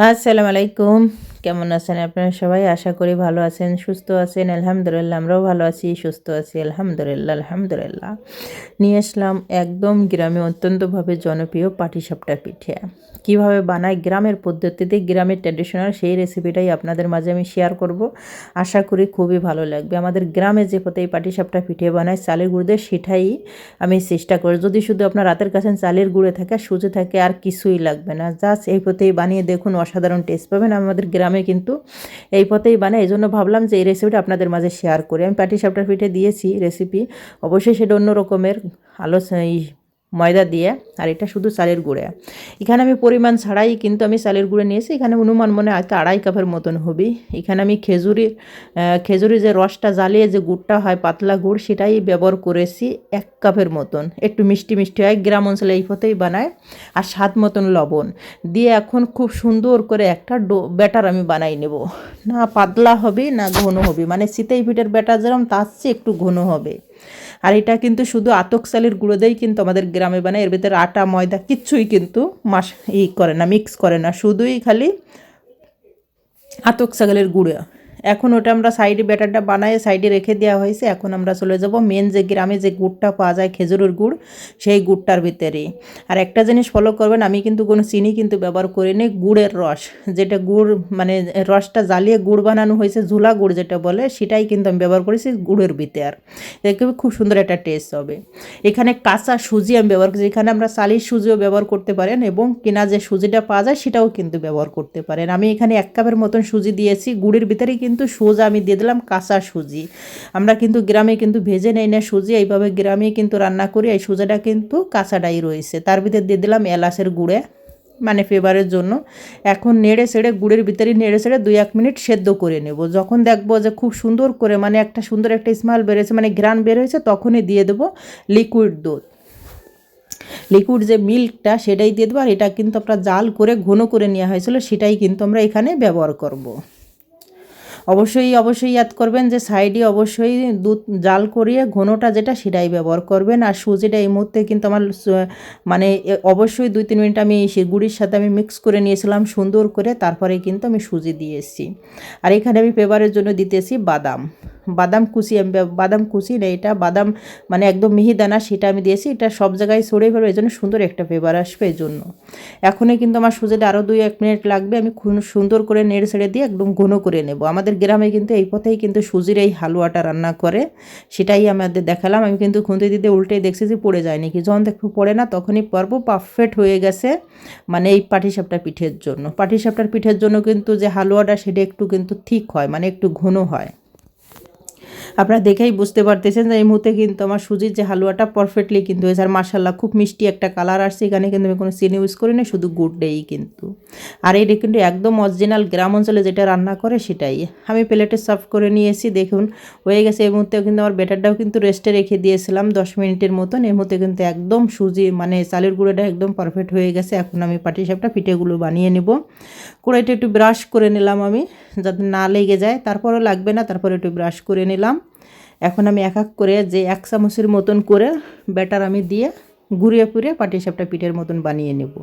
আসসালামু আলাইকুম কেমন আছেন আপনারা সবাই? আশা করি ভালো আছেন, সুস্থ আছেন, আলহামদুলিল্লাহ, আমরাও ভালো আছি, সুস্থ আছি, আলহামদুলিল্লাহ আলহামদুলিল্লাহ। নিয়ে আসলাম একদম গ্রামে অত্যন্তভাবে জনপ্রিয় পাটিসাপটা পিঠে। কীভাবে বানায়, গ্রামের পদ্ধতিতে, গ্রামের ট্র্যাডিশনাল সেই রেসিপিটাই আপনাদের মাঝে আমি শেয়ার করব। আশা করি খুবই ভালো লাগবে। আমাদের গ্রামে যে পথে এই পাটিসাপটা পিঠে বানায়, চালের গুঁড়োদের সেটাই আমি চেষ্টা করি। যদি শুধু আপনার রাতের কাছে চালের গুঁড়ে থাকে সুজি থাকে, আর কিছুই লাগবে না। জাস্ট এই পথেই বানিয়ে দেখুন, অসাধারণ টেস্ট পাবেন। আমাদের গ্রামে কিন্তু এই পথেই বানায় এই জন্য ভাবলাম যে এই রেসিপিটা আপনাদের মাঝে শেয়ার করি। আমি পাটিসাপটা পিঠে দিয়েছি রেসিপি অবশ্যই সেটা অন্য রকমের আলোচনা ময়দা দিয়ে, আর এটা শুধু চালের গুঁড়ে। এখানে আমি পরিমাণ ছাড়াই কিন্তু আমি চালের গুঁড়ে নিয়েছি। এখানে অনুমান মনে হয়তো আড়াই কাপের মতন হবে। এখানে আমি খেজুরির খেজুরি যে রসটা জ্বালিয়ে যে গুড়টা হয়, পাতলা গুড়, সেটাই ব্যবহার করেছি এক কাপের মতন। একটু মিষ্টি মিষ্টি হয়, গ্রাম অঞ্চলে এই পথেই বানায়, আর স্বাদ মতন লবণ। দিয়ে এখন খুব সুন্দর করে একটা ডো, ব্যাটার আমি বানাই নেব। না পাতলা হবে, না ঘন হবে। মানে শীতেই পিঠের ব্যাটার যেরকম তার চেয়ে একটু ঘন হবে। আর এটা কিন্তু শুধু আতক চালের গুঁড়ো দিয়েই কিন্তু আমাদের গ্রামে বানায়। এর ভিতরে আটা, ময়দা কিচ্ছুই কিন্তু মাস ই করে না মিক্স করে না। শুধুই খালি আতক চালের গুঁড়ো। এখন ওটা আমরা সাইডে ব্যাটারটা বানায় সাইডে রেখে দেওয়া হয়েছে। এখন আমরা চলে যাব মেন যে গ্রামে যে গুড়টা পাওয়া যায় খেজুরের গুড়, সেই গুড়টার ভিতরেই আর একটা জিনিস ফলো করবেন, আমি কিন্তু কোনো চিনি কিন্তু ব্যবহার করিনি, গুড়ের রস। যেটা গুড় মানে রসটা জ্বালিয়ে গুড় বানানো হয়েছে, ঝুলা গুড় যেটা বলে, সেটাই কিন্তু আমি ব্যবহার করেছি গুড়ের ভিতর। দেখবে খুব সুন্দর একটা টেস্ট হবে। এখানে কাঁচা সুজি আমি ব্যবহার করছি। এখানে আমরা চালির সুজিও ব্যবহার করতে পারেন এবং কিনা যে সুজিটা পাওয়া যায়, সেটাও কিন্তু ব্যবহার করতে পারেন। আমি এখানে এক কাপের মতন সুজি দিয়েছি, গুড়ের ভিতরেই কিন্তু কিন্তু সোজা আমি দিয়ে দিলাম কাঁচা সুজি। আমরা কিন্তু গ্রামে কিন্তু ভেজে নেই না সুজি, এইভাবে গ্রামে কিন্তু রান্না করি, এই সুজাটা কিন্তু কাঁচাটাই রয়েছে। তার ভিতরে দিয়ে দিলাম এলাচের গুঁড়ে মানে ফেভারের জন্য। এখন নেড়ে সেড়ে গুড়ের ভিতরে নেড়ে সেড়ে দুই এক মিনিট সেদ্ধ করে নেব। যখন দেখব যে খুব সুন্দর করে মানে একটা সুন্দর একটা স্মেল বেরোয়েছে মানে গ্রান বেরোয়েছে, তখনই দিয়ে দেবো লিকুইড দুধ। লিকুইড যে মিল্কটা সেটাই দিয়ে দেবো। আর এটা কিন্তু আপনার জাল করে, ঘন করে নেওয়া হয়েছিল, সেটাই কিন্তু আমরা এখানে ব্যবহার করব। অবশ্যই অবশ্যই ইয়াদ করবেন যে সাইডে অবশ্যই দুধ জাল করিয়ে ঘনটা যেটা সেটাই ব্যবহার করবেন। আর সুজিটা এই মুহূর্তে কিন্তু আমার মানে অবশ্যই দুই তিন মিনিট আমি গুড়ির সাথে আমি মিক্স করে নিয়েছিলাম সুন্দর করে, তারপরে কিন্তু আমি সুজি দিয়েছি আর এখানে আমি পেপারের জন্য দিতেছি বাদাম। বাদাম কুচি আমি বাদাম কুচি না এটা, বাদাম মানে একদম মিহিদানা সেটা আমি দিয়েছি, এটা সব জায়গায় ছড়িয়ে ফেলব এই জন্য সুন্দর একটা ফ্লেভার আসবে এই জন্য এখনই কিন্তু আমার সুজিটা আরও দুই এক মিনিট লাগবে, আমি সুন্দর করে নেড়ে ছেড়ে দিয়ে একদম ঘন করে নেব। আমাদের গ্রামে কিন্তু এই পথেই কিন্তু সুজির এই হালুয়াটা রান্না করে, সেটাই আমাদের দেখালাম। আমি কিন্তু খুঁতে দিতে উল্টেই দেখছি যে পড়ে যায়নি কি যখন দেখব পড়ে না, তখনই পর্ব পারফেক্ট হয়ে গেছে মানে এই পাটিসাপটা পিঠের জন্য। পাটিসাপটার পিঠের জন্য কিন্তু যে হালুয়াটা, সেটা একটু কিন্তু ঠিক হয় মানে একটু ঘন হয়। আপনারা দেখেই বুঝতে পারতেছেন যে এই মুহূর্তে কিন্তু আমার সুজির যে হালুয়াটা পারফেক্টলি কিন্তু হয়েছে। আর মাসাল্লাহ খুব মিষ্টি একটা কালার আসছে। এখানে কিন্তু আমি কোনো চিনি ইউজ করি না শুধু গুড় দেই কিন্তু। আর এইটা কিন্তু একদম অরিজিনাল গ্রাম অঞ্চলে যেটা রান্না করে সেটাই। আমি প্লেটে সার্ভ করে নিয়েছি, দেখুন। হয়ে গেছে, এই মুহূর্তে কিন্তু আমার ব্যাটারটাও কিন্তু রেস্টে রেখে দিয়েছিলাম দশ মিনিটের মতন। এই মুহূর্তে কিন্তু একদম সুজি মানে চালের গুঁড়োটা একদম পারফেক্ট হয়ে গেছে। এখন আমি পাটি সাপটা পিঠেগুলো বানিয়ে নেব। কড়াইটা একটু ব্রাশ করে নিলাম আমি, যাতে না লেগে যায়। তারপরও লাগবে না, তারপরে একটু ব্রাশ করে নিলাম। এখন আমি এক এক করে যে এক চামচের মতন করে ব্যাটার আমি দিয়ে ঘুরিয়ে ফুরিয়ে পাটিসাপটা পিঠের মতন বানিয়ে নেব।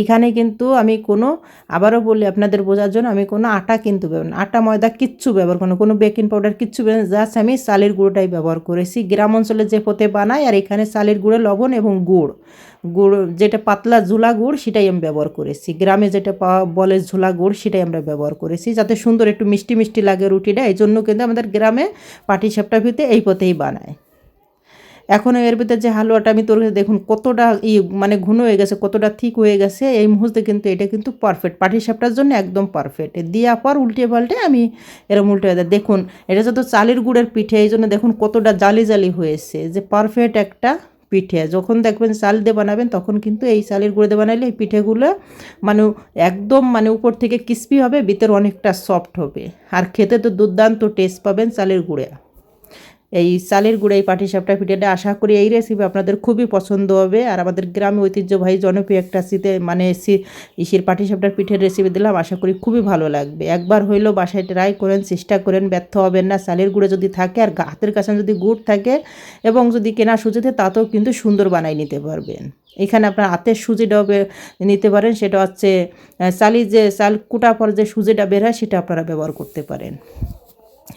এখানে কিন্তু আমি কোনো, আবারও বলি আপনাদের বোঝার জন্য, আমি কোনো আটা কিন্তু ব্যবহার আটা, ময়দা কিচ্ছু ব্যবহার কোনো কোনো বেকিং পাউডার কিচ্ছু জাস্ট আমি চালের গুঁড়োটাই ব্যবহার করেছি। গ্রাম অঞ্চলে যে পথে বানাই, আর এখানে চালের গুঁড়ো, লবণ এবং গুড়। গুড়, যেটা পাতলা ঝুলা গুড়, সেটাই আমি ব্যবহার করেছি। গ্রামে যেটা পাওয়া, বলে ঝুলা গুড়, সেটাই আমরা ব্যবহার করেছি, যাতে সুন্দর একটু মিষ্টি মিষ্টি লাগে রুটিটা। এই জন্য কিন্তু আমাদের গ্রামে পাটি সাপটা ভিতে এই পথেই বানায়। এখন এর ভিতরে যে হালুয়াটা আমি তোর দেখুন কতটা ই মানে ঘন হয়ে গেছে, কতটা ঠিক হয়ে গেছে, এই মুহূর্তে কিন্তু এটা কিন্তু পারফেক্ট পাটি সাপটার জন্য একদম পারফেক্ট দেওয়ার পর উল্টে পাল্টে আমি এরম উল্টে দেখুন, এটা যত চালের গুড়ের পিঠে, এই জন্য দেখুন কতটা জালি জালি হয়েছে। যে পারফেক্ট একটা পিঠে। যখন দেখবেন চাল দিয়ে বানাবেন, তখন কিন্তু এই চালের গুঁড়ো দিয়ে বানাইলে এই পিঠেগুলো মানে একদম মানে উপর থেকে ক্রিস্পি হবে, ভিতর অনেকটা সফট হবে। আর খেতে তো দুর্দান্ত টেস্ট পাবেন চালের গুঁড়ে। এই চালের গুঁড়া, এই পাটিসাপটা পিঠাটা আশা করি এই রেসিপি আপনাদের খুবই পছন্দ হবে। আর আমাদের গ্রামে ঐতিহ্যবাহী জনপ্রিয় একটা শীতে মানে ইসির পাটিসাপটার পিঠের রেসিপি দিলাম, আশা করি খুবই ভালো লাগবে। একবার হইলেও বাসায় ট্রাই করেন, চেষ্টা করেন, ব্যর্থ হবেন না। চালের গুঁড়ো যদি থাকে আর হাতের কাছে যদি গুড় থাকে এবং যদি কেনা সুজিতে তাতেও কিন্তু সুন্দর বানাই নিতে পারবেন। এখানে আপনার হাতের সুজিটাও নিতে পারেন, সেটা হচ্ছে চালি যে, চাল কুটা পর যে সুজিটা বের হয়, সেটা আপনারা ব্যবহার করতে পারেন।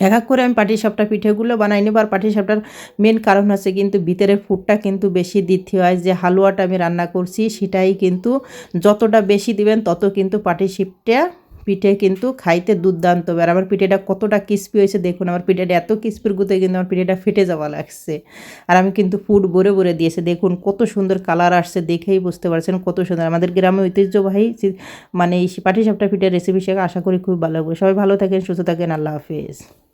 এক এক করে আমি পাটিসাপটা পিঠেগুলো বানাই নিব। আর পাটিসাপটার মেন কারণ হচ্ছে কিন্তু ভিতরের ফুডটা কিন্তু বেশি দিতে হয়। যে হালুয়াটা আমি রান্না করছি, সেটাই কিন্তু যতটা বেশি দিবেন, তত কিন্তু পাটিসাপটা পিঠে কিন্তু খাইতে দুর্দান্ত। হবে আর আমার পিঠেটা কতটা ক্রিস্পি হয়েছে দেখুন, আমার পিঠেটা এত ক্রিস্পির গুতে কিন্তু আমার পিঠেটা ফেটে যাওয়া লাগছে। আর আমি কিন্তু ফুড ভরে ভরে দিয়েছে, দেখুন কত সুন্দর কালার আসছে দেখেই বুঝতে পারছেন, কত সুন্দর। আমাদের গ্রামে ঐতিহ্যবাহী মানে এই পাটিসাপটা পিঠের রেসিপি শেখা আশা করি খুব ভালো লাগবে সবাই ভালো থাকেন, সুস্থ থাকেন, আল্লাহ হাফিজ।